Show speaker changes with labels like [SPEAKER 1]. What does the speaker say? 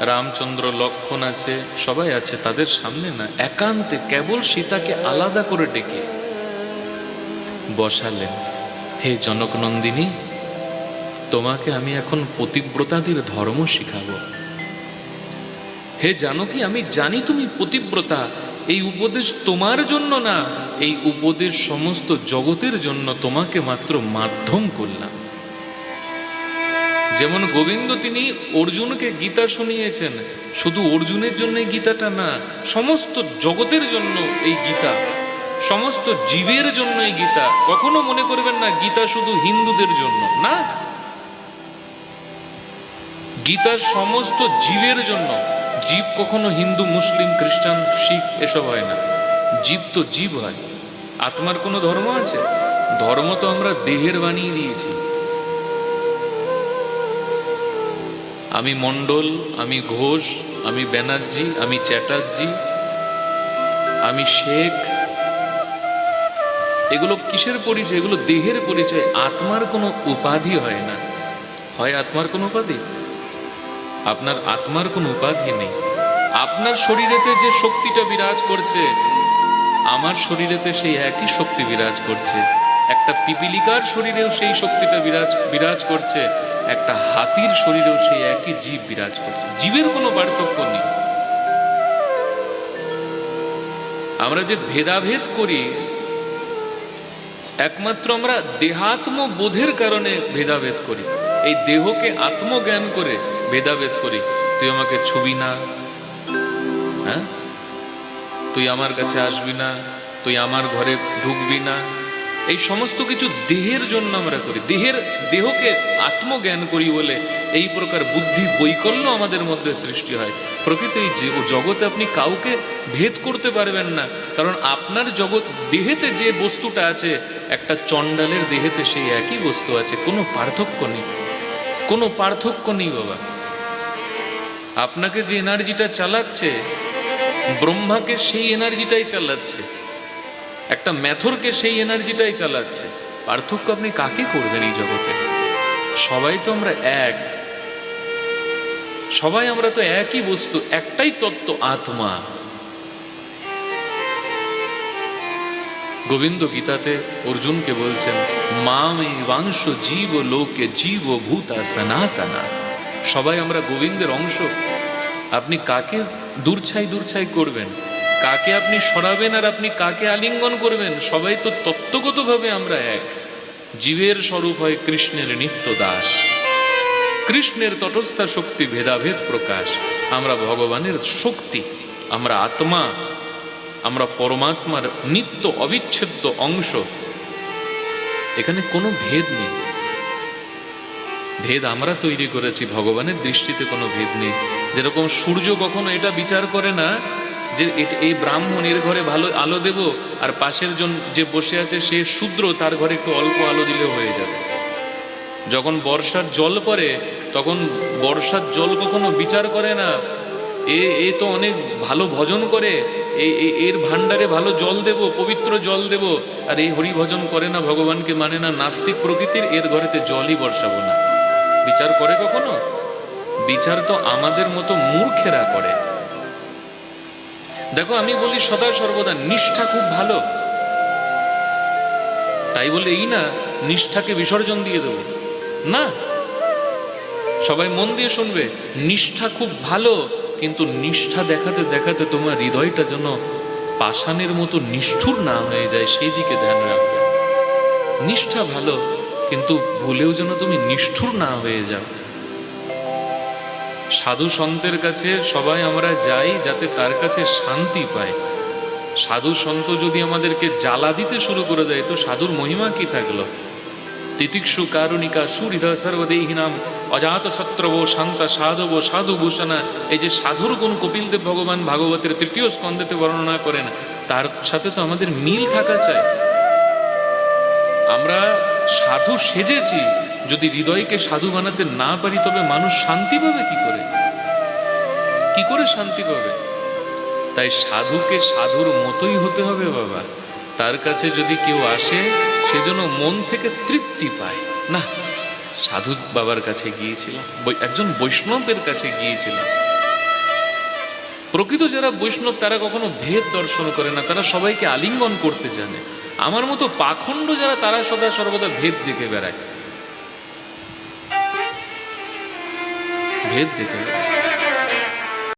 [SPEAKER 1] রামচন্দ্র লক্ষণ আছে, সবাই আছে, তাদের সামনে না, একান্তে কেবল সীতাকে আলাদা করে ডেকে বসালেন। হে জনক নন্দিনী, তোমাকে আমি এখন পতিব্রতাদের ধর্ম শিখাবো। হে জানো কি আমি জানি তুমি পতিব্রতা, এই উপদেশ তোমার জন্য না, এই উপদেশ সমস্ত জগতের জন্য তোমাকে মাত্র মাধ্যম করলাম। যেমন গোবিন্দ তিনি অর্জুনকে গীতা শুনিয়েছেন, শুধু অর্জুনের জন্য গীতাটা না, সমস্ত জগতের জন্য এই গীতা, সমস্ত জীবের জন্য এই গীতা। কখনো মনে করবেন না, গীতা শুধু হিন্দুদের জন্য, না? গীতা সমস্ত জীবের জন্য। জীব কখনো হিন্দু, মুসলিম, খ্রিস্টান, শিখ, এসব হয় না। জীব তো জীব হয়। আত্মার কোনো ধর্ম আছে? ধর্ম তো আমরা দেহের বানিয়ে দিয়েছি। আমি মণ্ডল, আমি ঘোষ, আমি ব্যানার্জি, আমি চ্যাটার্জি, আমি শেখ। এগুলো কিসের পরিচয়? এগুলো দেহের পরিচয়। আত্মার কোনো উপাধি হয় না। হয় আত্মার কোনো উপাধি? আপনার আত্মার কোনো উপাধি নেই। আপনার শরীরেতে যে শক্তিটা বিরাজ করছে, আমার শরীরেতে সেই একই শক্তি বিরাজ করছে। একটা পিপিলিকার শরীরেও সেই শক্তিটা বিরাজ বিরাজ করছে। একটা হাতির শরীরেও সেই একই জীব বিরাজ করছে জীবের কোনো পার্থক্য নেই। আমরা যে ভেদাভেদ করি, একমাত্র আমরা দেহাত্ম বোধের কারণে ভেদাভেদ করি। এই দেহকে আত্মজ্ঞান করে ভেদাভেদ করি। তুই আমাকে ছুবি না হ্যাঁ? তুই আমার কাছে আসবি না, তুই আমার ঘরে ঢুকবি না। এই সমস্ত কিছু দেহের জন্য আমরা করি। দেহের দেহকে আত্মজ্ঞান করি বলে এই প্রকার বুদ্ধি বৈকল্য আমাদের মধ্যে সৃষ্টি হয়। প্রকৃত এই জগতে আপনি কাউকে ভেদ করতে পারবেন না, কারণ আপনার জগৎ দেহেতে যে বস্তুটা আছে, একটা চণ্ডালের দেহেতে সেই একই বস্তু আছে, কোনো পার্থক্য নেই। কোনো পার্থক্য নেই বাবা। আপনাকে যে এনার্জিটা চালাচ্ছে, ব্রহ্মাকে সেই এনার্জিটাই চালাচ্ছে। একটা ম্যাথরকে সেই এনার্জিটাই চালাচ্ছে। পার্থক্য আপনি কাকে করবেন এই জগতে? সবাই তো আমরা এক। সবাই আমরা তো একই বস্তু, একটাই তত্ত্ব, আত্মা। গোবিন্দ গীতাতে অর্জুনকে বলছেন মামে বাংশ জীব লোকে জীব ভূতা সনাতনা। সবাই আমরা গোবিন্দের অংশ। আপনি কাকে দূরছাই দূরছাই করবেন? কাকে আপনি সরাবেন আর আপনি কাকে আলিঙ্গন করবেন? সবাই তো তত্ত্বগতভাবে আমরা এক। জীবের স্বরূপ হয় কৃষ্ণের নিত্য দাস কৃষ্ণের তটস্থা শক্তি ভেদাভেদ প্রকাশ। আমরা ভগবানের শক্তি, আমরা আত্মা, আমরা পরমাত্মার নিত্য অবিচ্ছেদ্য অংশ। এখানে কোনো ভেদ নেই। ভেদ আমরা তৈরি করেছি, ভগবানের দৃষ্টিতে কোনো ভেদ নেই। যেরকম সূর্য কখনো এটা বিচার করে না যে এই ব্রাহ্মণের ঘরে ভালো আলো দেব, আর পাশের জন যে বসে আছে সে শূদ্র, তার ঘরে একটু অল্প আলো দিলে হয়ে যাবে। যখন বর্ষার জল পড়ে, তখন বর্ষার জল কখনো বিচার করে না। এ এ তো অনেক ভালো ভজন করে। এ এ- এর ভাণ্ডারে ভালো জল দেব, পবিত্র জল দেব। আর এই হরি ভজন করে না, ভগবানকে মানে না, নাস্তিক প্রকৃতির এর ঘরেতে জলই বর্ষাবো না। বিচার করে কখনো? বিচার তো আমাদের মতো মূর্খেরা করে। দেখো, আমি বলি সদা সর্বদা নিষ্ঠা খুব ভালো। তাই বলে এই না, নিষ্ঠাকে বিসর্জন দিয়ে দেবো। না, সবাই মন দিয়ে শুনবে, নিষ্ঠা খুব ভালো, কিন্তু নিষ্ঠা দেখাতে দেখাতে তোমার হৃদয়টা যেন পাষাণের মতো নিষ্ঠুর না হয়ে যায়, সেই দিকে ধ্যান রাখবে। নিষ্ঠা ভালো, কিন্তু ভুলেও যেন তুমি নিষ্ঠুর না হয়ে যাও। সাধু সন্তের কাছে সবাই আমরা যাই যাতে তার কাছে শান্তি পাই। সাধু সন্ত যদি আমাদেরকে জ্বালা দিতে শুরু করে দেয়, তো সাধুর মহিমা কি থাকল? তিতিক্ষু কারুণিকা সুহৃদয় সর্বদেহিনাম, অজাত শত্রব, শান্ত সাধব, সাধু ভূষণা। এই যে সাধুর গুণ কপিলদেব ভগবান ভাগবতের তৃতীয় স্কন্ধেতে বর্ণনা করেন, তার সাথে তো আমাদের মিল থাকা চাই। আমরা সাধু সেজেছি যদি হৃদয়কে সাধু বানাতে না পারি, তবে মানুষ শান্তি পাবে কি করে? কি করে শান্তি পাবে? তাই সাধুকে সাধুর মতোই হতে হবে বাবা। তার কাছে যদি কেউ আসে সেজন্য মন থেকে তৃপ্তি পায়। না, সাধু বাবার কাছে গিয়েছিলাম একজন বৈষ্ণবের কাছে গিয়েছিলাম। প্রকৃত যারা বৈষ্ণব, তারা কখনো ভেদ দর্শন করে না, তারা সবাইকে আলিঙ্গন করতে জানে। আমার মতো পাখণ্ড যারা, তারা সদা সর্বদা ভেদ দেখে বেড়ায়। ভেদ দেখে বেড়ায়